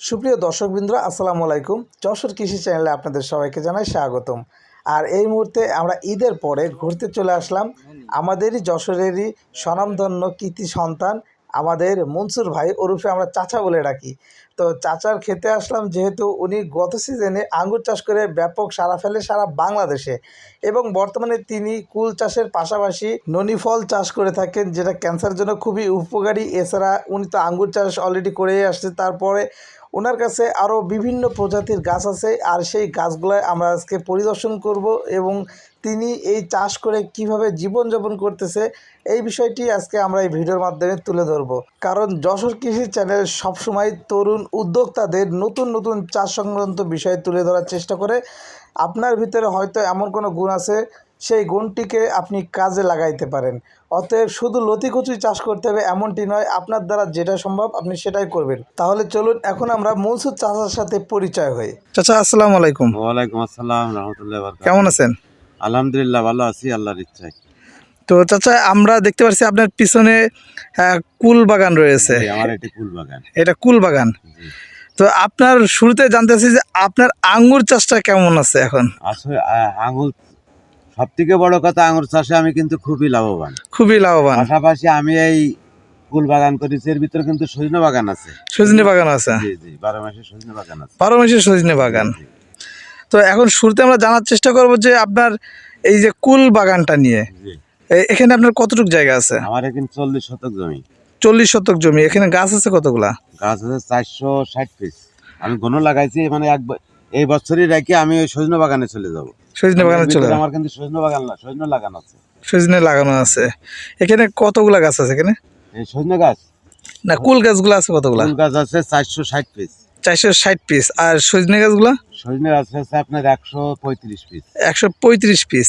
সুপ্রিয় দর্শকবৃন্দ আসসালামু আলাইকুম। যশোর কৃষি চ্যানেলে আপনাদের সবাইকে জানাই স্বাগতম। আর এই মুহূর্তে আমরা ঈদের পরে ঘুরতে চলে আসলাম আমাদেরই যশোরেরই স্বনামধন্য কৃতি সন্তান আমাদের মনসুর ভাই ওরফে আমরা চাচা বলে ডাকি। তো চাচার খেতে আসলাম যেহেতু উনি গত সিজনে আঙ্গুর চাষ করে ব্যাপক সারা ফেলে সারা বাংলাদেশে এবং বর্তমানে তিনি কুল চাষের পাশাপাশি ননি ফল চাষ করে থাকেন, যেটা ক্যান্সারের জন্য খুবই উপকারী। এছাড়া উনি তো আঙ্গুর চাষ অলরেডি করেই আসছে। তারপরে ওনার কাছে আরও বিভিন্ন প্রজাতির গাছ আছে আর সেই গাছগুলো আমরা আজকে পরিদর্শন করব এবং তিনি এই চাষ করে কীভাবে জীবনযাপন করতেছে এই বিষয়টি আজকে আমরা এই ভিডিওর মাধ্যমে তুলে ধরব। কারণ যশোর কৃষি চ্যানেল সবসময় তরুণ উদ্যোক্তাদের নতুন নতুন চাষ সংক্রান্ত বিষয় তুলে ধরার চেষ্টা করে। আপনার ভিতরে হয়তো এমন কোনো গুণ আছে সেই গুণটিকে আপনি কাজে লাগাইতে পারেন। অতএব শুধু লতিকচুই চাষ করতে হবে এমনটি নয় আপনার দ্বারা যেটা সম্ভব আপনি সেটাই করবেন। তাহলে চলুন এখন আমরা মনসুর চাচার সাথে পরিচয় হই। চাচা আসসালামু আলাইকুম। ওয়ালাইকুম আসসালাম রহমতুল্লাহ কেমন আছেন? আলহামদুলিল্লাহ ভালো আছি আল্লাহর ইচ্ছায়। তো চাচা আমরা দেখতে পাচ্ছি আপনার পিছনে কুল বাগান রয়েছে। আমার এটি ফুল বাগান। এটা কুল বাগান। তো আপনার শুরুতে জানতে চাচ্ছি যে আপনার আঙ্গুর চাষটা কেমন আছে এখন? আসলে আ- আঙুর সব থেকে বড় কথা আঙুর চাষে আমি কিন্তু খুবই লাভবান। খুবই লাভবান। পাশাপাশি আমি এই ফুল বাগান করেছি এর ভিতরে কিন্তু সজনে বাগান আছে। সজনে বাগান আছে? জি জি বারো মাসে সজনে বাগান আছে। বারো মাসের সজনে বাগান। তো এখন শুরুতে আমরা জানার চেষ্টা করব যে আপনার এই যে কুল বাগানটা নিয়ে। এখানে আপনার কতটুকু জায়গা আছে? আমার এখানে চল্লিশ শতক জমি। চল্লিশ শতক জমি। এখানে গাছ আছে কতগুলা? গাছ আছে চারশো ষাট পিস আমি ঘন লাগাইছি মানে এক এই বছরই রেখে আমি ওই সজনে বাগানে চলে যাব। সজনে বাগানে এর চলে আমার কিন্তু সজনে বাগান না সজনে লাগানো আছে। সজনে লাগানো আছে। এখানে কতগুলা গাছ আছে এখানে? এই সজনে গাছ? না কুল গাছগুলো আছে কতগুলা? ফুল গাছ আছে চারশো ষাট পিস চারশো ষাট পিস আর সজনে গাছগুলা? সজনে গাছ আছে আপনার একশো পঁয়ত্রিশ পিস একশো পঁয়ত্রিশ পিস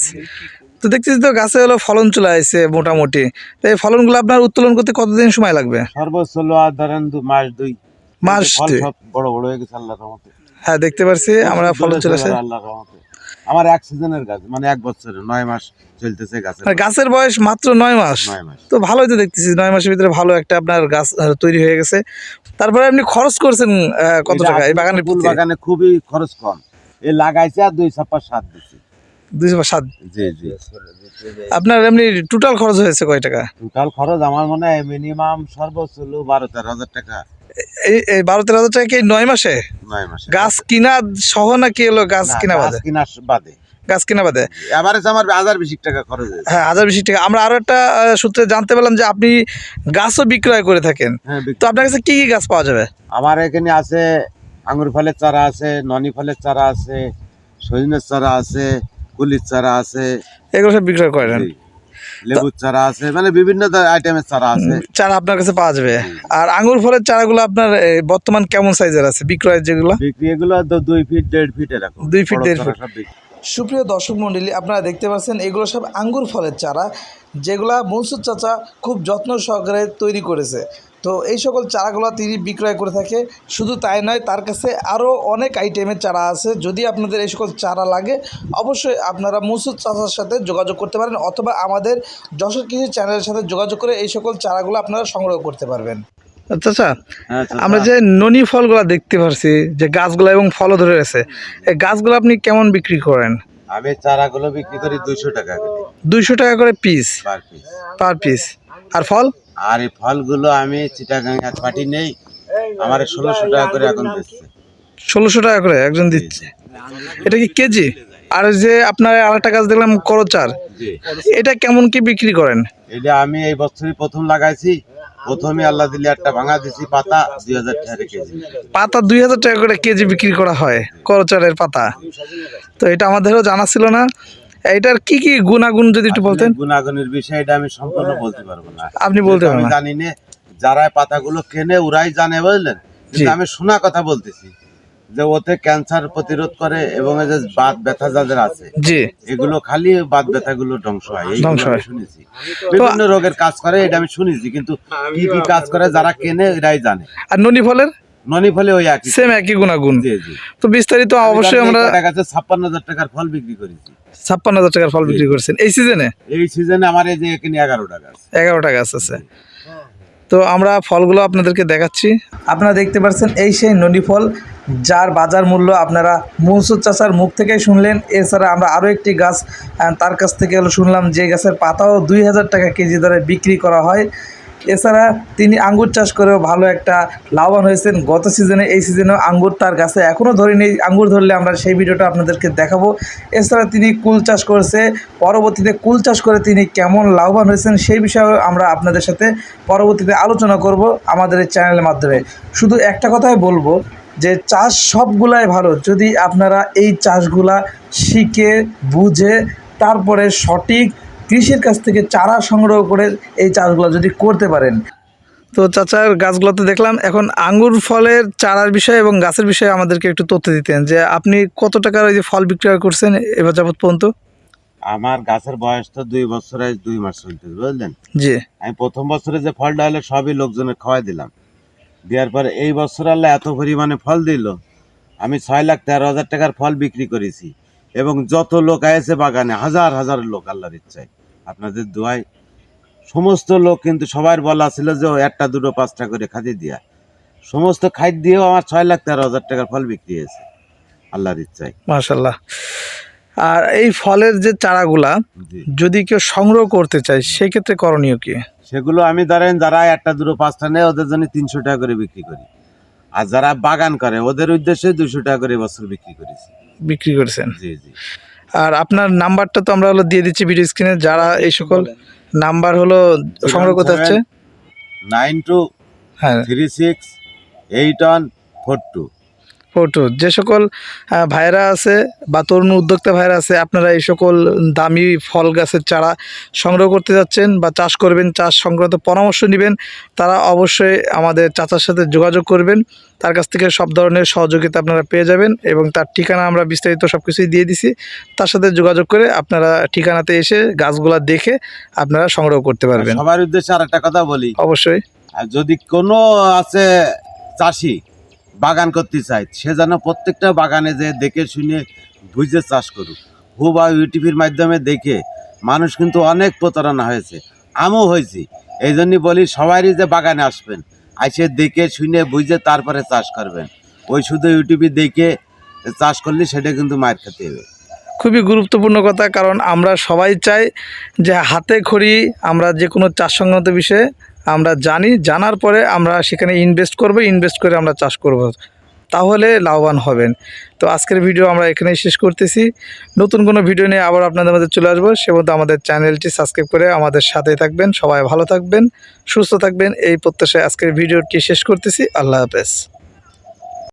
তো দেখতেছি তো গাছে হলো ফলন চলে আসছে মোটামুটি। তো এই ফলনগুলো আপনার উত্তোলন করতে কতদিন সময় লাগবে? সর্বোচ্চ আর ধরেন দু মাস দুই। মাস বড় বড় হয়ে গেছে আল্লাহর রহমতে। হ্যাঁ দেখতে পারছি আমরা ফলন চলে আসে। আল্লাহর রহমতে। আমার এক সিজনের গাছ মানে এক বছরের নয় মাস চলতেছে গাছের আর গাছের বয়স মাত্র নয় মাস। নয় মাস। তো ভালোই তো দেখতেছি নয় মাসের ভিতরে ভালো একটা আপনার গাছ তৈরি হয়ে গেছে। তারপরে আপনি খরচ করছেন কত টাকা এই বাগানের ফুল বাগানে খুবই খরচ কম। এ লাগাইছে আর দুই ছাপ্পা সাত দিছি। দুইশো সাত জি জি। আপনার এমনি টোটাল খরচ হয়েছে কয় টাকা? টোটাল খরচ আমার মনে হয় মিনিমাম সর্বোচ্চ বারো তেরো হাজার টাকা। এই বারো তেরো হাজার টাকা কি নয় মাসে? নয় মাসে। গাছ কিনা সহ নাকি হলো গাছ কিনা বাদে? কিনা বাদে। গাছ কিনা বাদে? এভারেজ আমার হাজার বেশি টাকা খরচ হ্যাঁ হাজার বেশি টাকা। আমরা আরও একটা সূত্রে জানতে পারলাম যে আপনি গাছও বিক্রয় করে থাকেন। হ্যাঁ তো আপনার কাছে কি কি গাছ পাওয়া যাবে? আমার এখানে আছে আঙুর ফলের চারা আছে ননি ফলের চারা আছে সজনের চারা আছে কুলির চারা আছে। এগুলো সব বিক্রয় করেন। লেবুর চারা আছে মানে বিভিন্ন আইটেমের চারা আছে। চারা আপনার কাছে পাওয়া যাবে। আর আঙ্গুর ফলের চারাগুলো আপনার বর্তমান কেমন সাইজের আছে? বিক্রয় যেগুলো? বিক্রি এগুলো দুই ফিট দেড় ফিট এরকম। দুই ফিট, দেড় ফিট। সুপ্রিয় দর্শক মণ্ডলী আপনারা দেখতে পাচ্ছেন এগুলো সব আঙ্গুর ফলের চারা যেগুলা মনসুর চাচা খুব যত্ন সহকারে তৈরি করেছে। তো এই সকল চারাগুলো তিনি বিক্রয় করে থাকে। শুধু তাই নয় তার কাছে আরও অনেক আইটেমের চারা আছে। যদি আপনাদের এই সকল চারা লাগে অবশ্যই আপনারা মনসুর চাচার সাথে যোগাযোগ করতে পারেন অথবা আমাদের যশোর কৃষি চ্যানেলের সাথে যোগাযোগ করে এই সকল চারাগুলো আপনারা সংগ্রহ করতে পারবেন। আচ্ছা হ্যাঁ, আমরা যে ননি ফলগুলো দেখতে পারছি যে গাছগুলো এবং ফলও ধরে আছে এই গাছগুলো আপনি কেমন বিক্রি করেন? আমি চারাগুলো বিক্রি করি দুইশো টাকা করে। দুইশো টাকা করে পিস পার পিস আর ফল? আর এই ফলগুলো আমি চিটাগাং এক পাটি নেই আমার ষোলোশো টাকা করে এখন দিচ্ছে। ষোলোশো টাকা করে একজন দিচ্ছে? এটা কি কেজি? আর যে আপনার আরেকটা গাছ দেখলাম করচার। এটা কেমন কি বিক্রি করেন? এটা আমি এই বছরই প্রথম লাগাইছি প্রথমে আল্লাহ দিলে একটা ভাঙা দিছি পাতা দুই হাজার টাকা কেজি। পাতা দুই হাজার টাকা করে কেজি বিক্রি করা হয় করচারের পাতা। তো এটা আমাদেরও জানা ছিল না এটার কি কি গুণাগুণ যদি একটু বলতেন? গুণাগুণের বিষয়টা আমি সম্পূর্ণ বলতে পারব না। আপনি বলতে পারবেন জানি না যারা পাতাগুলো কেনে ওরাই জানে বুঝলেন? কিন্তু আমি শোনা কথা বলতেছি যে ওতে ক্যান্সার প্রতিরোধ করে এবং এই যে বাত ব্যথা যাদের আছে জি। এগুলো খালি বাত ব্যথাগুলো ধ্বংস হয় এইগুলো ধ্বংস হয়। শুনেছি। বিভিন্ন রোগের কাজ করে এটা আমি শুনেছি কিন্তু কি কি কাজ করে যারা কেনে এরাই জানে। আর ননি ফলের ননি ফলে ওই একই। সেম একই গুণাগুণ। জি জি। তো বিস্তারিত অবশ্যই আমরা কাছে ছাপ্পান্ন হাজার টাকার ফল বিক্রি করেছি। ছাপ্পান্ন হাজার টাকার ফল বিক্রি করছেন। এই সিজনে এই সিজনে আমার এই যে এখানে এগারো টাকা আছে। এগারো টাকা আছে আছে। তো আমরা ফলগুলো আপনাদেরকে দেখাচ্ছি। আপনারা দেখতে পাচ্ছেন এই সেই ননি ফল যার বাজার মূল্য আপনারা মনসুর চাষার মুখ থেকেই শুনলেন। এছাড়া আমরা আরও একটি গাছ তার কাছ থেকে হলো শুনলাম যে গাছের পাতাও দুই হাজার টাকা কেজি দরে বিক্রি করা হয়। এছাড়া তিনি আঙ্গুর চাষ করেও ভালো একটা লাভবান হয়েছেন। গত সিজনে এই সিজনেও আঙ্গুর তার গাছে এখনও ধরিনি। আঙ্গুর ধরলে আমরা সেই ভিডিওটা আপনাদেরকে দেখাবো। এছাড়া তিনি কুল চাষ করেছে। পরবর্তীতে কুল চাষ করে তিনি কেমন লাভবান হয়েছেন সেই বিষয়ে আমরা আপনাদের সাথে পরবর্তীতে আলোচনা করব আমাদের চ্যানেলের মাধ্যমে। শুধু একটা কথাই বলব যে চাষ সবগুলাই ভালো। যদি আপনারা এই চাষগুলা শিখে, বুঝে, তারপরে সঠিক কৃষির কাছ থেকে চারা সংগ্রহ করে এই চাষগুলো যদি করতে পারেন। তো চাচার গাছগুলোতে দেখলাম এখন আঙ্গুর ফলের চারার বিষয়ে এবং গাছের বিষয়ে আমাদেরকে একটু তথ্য দিতেন যে আপনি কত টাকার ওই যে ফল বিক্রয় করছেন এবার যাবৎ পর্যন্ত? আমার গাছের বয়স তো দুই বছরে দুই মাস বুঝলেন? জি। আমি প্রথম বছরে যে ফলটা হলো সবই লোকজনের খাওয়াই দিলাম। দেওয়ার পরে এই বছর আল্লাহ এত পরিমাণে ফল দিল আমি ছয় লাখ তেরো হাজার টাকার ফল বিক্রি করেছি। এবং যত লোক আয়েছে বাগানে হাজার হাজার লোক আল্লাহর ইচ্ছায়। আপনাদের দোয়ায় সমস্ত লোক কিন্তু সবার বলা ছিল যে একটা দুটো পাঁচটা করে খাদি দিয়া। সমস্ত খাদ্য দিয়েও আমার ছয় লাখ তেরো হাজার টাকার ফল বিক্রি হয়েছে। আল্লাহর ইচ্ছায়। মাশাল্লাহ আর এই ফলের যে চারাগুলা যদি কেউ সংগ্রহ করতে চায় সেক্ষেত্রে করণীয় কি? সেগুলো আমি ধরেন যারা একটা দুটো পাঁচটা নেয় ওদের জন্য তিনশো টাকা করে বিক্রি করি। আর যারা বাগান করে ওদের উদ্দেশ্যে দুশো টাকা করে বছর বিক্রি করেছি। বিক্রি করেছেন? জি জি। আর আপনার নাম্বারটা তো আমরা হলো দিয়ে দিচ্ছি ভিডিও স্ক্রিনে যারা এই সকল নাম্বার হলো সংগ্রহ করতে হচ্ছে। নাইন টু হ্যাঁ। Three six eight one four two. Photo যে সকল ভাইরা আছে বা তরুণ উদ্যোক্তা ভাইরা আছে আপনারা এই সকল দামি ফল গাছের চারা সংগ্রহ করতে যাচ্ছেন বা চাষ করবেন চাষ সংক্রান্ত পরামর্শ নেবেন তারা অবশ্যই আমাদের চাচার সাথে যোগাযোগ করবেন। তার কাছ থেকে সব ধরনের সহযোগিতা আপনারা পেয়ে যাবেন এবং তার ঠিকানা আমরা বিস্তারিত সব কিছুই দিয়ে দিছি। তার সাথে যোগাযোগ করে আপনারা ঠিকানাতে এসে গাছগুলা দেখে আপনারা সংগ্রহ করতে পারবেন। সবার উদ্দেশ্যে আর একটা কথা বলি। অবশ্যই। আর যদি কোনো আছে চাষি বাগান করতে চায়, সে যেন প্রত্যেকটা বাগানে যে দেখে শুনে বুঝে চাষ করুক। হু বা ইউটিউবের মাধ্যমে দেখে মানুষ কিন্তু অনেক প্রতারণা হয়েছে। আমিও হয়েছি। এই জন্যই বলি, সবারই যে বাগানে আসবেন, আইসে দেখে শুনে বুঝে তারপরে চাষ করবেন। ওই শুধু ইউটিউবে দেখে চাষ করলে সেটা কিন্তু মায়ের খেতে হবে। খুবই গুরুত্বপূর্ণ কথা, কারণ আমরা সবাই চাই যে হাতে খড়ি আমরা যে কোনো চাষ সংক্রান্ত বিষয়ে আমরা জানি, জানার পরে আমরা সেখানে ইনভেস্ট করব ইনভেস্ট করে আমরা চাষ করব। তাহলে লাভবান হবেন। তো আজকের ভিডিও আমরা এখানেই শেষ করতেছি। নতুন কোনো ভিডিও নিয়ে আবার আপনাদের মধ্যে চলে আসব। সে মধ্যে আমাদের চ্যানেলটি সাবস্ক্রাইব করে আমাদের সাথে থাকবেন। সবাই ভালো থাকবেন, সুস্থ থাকবেন। এই প্রত্যাশায় আজকের ভিডিওটি শেষ করতেছি। আল্লাহ হাফেজ।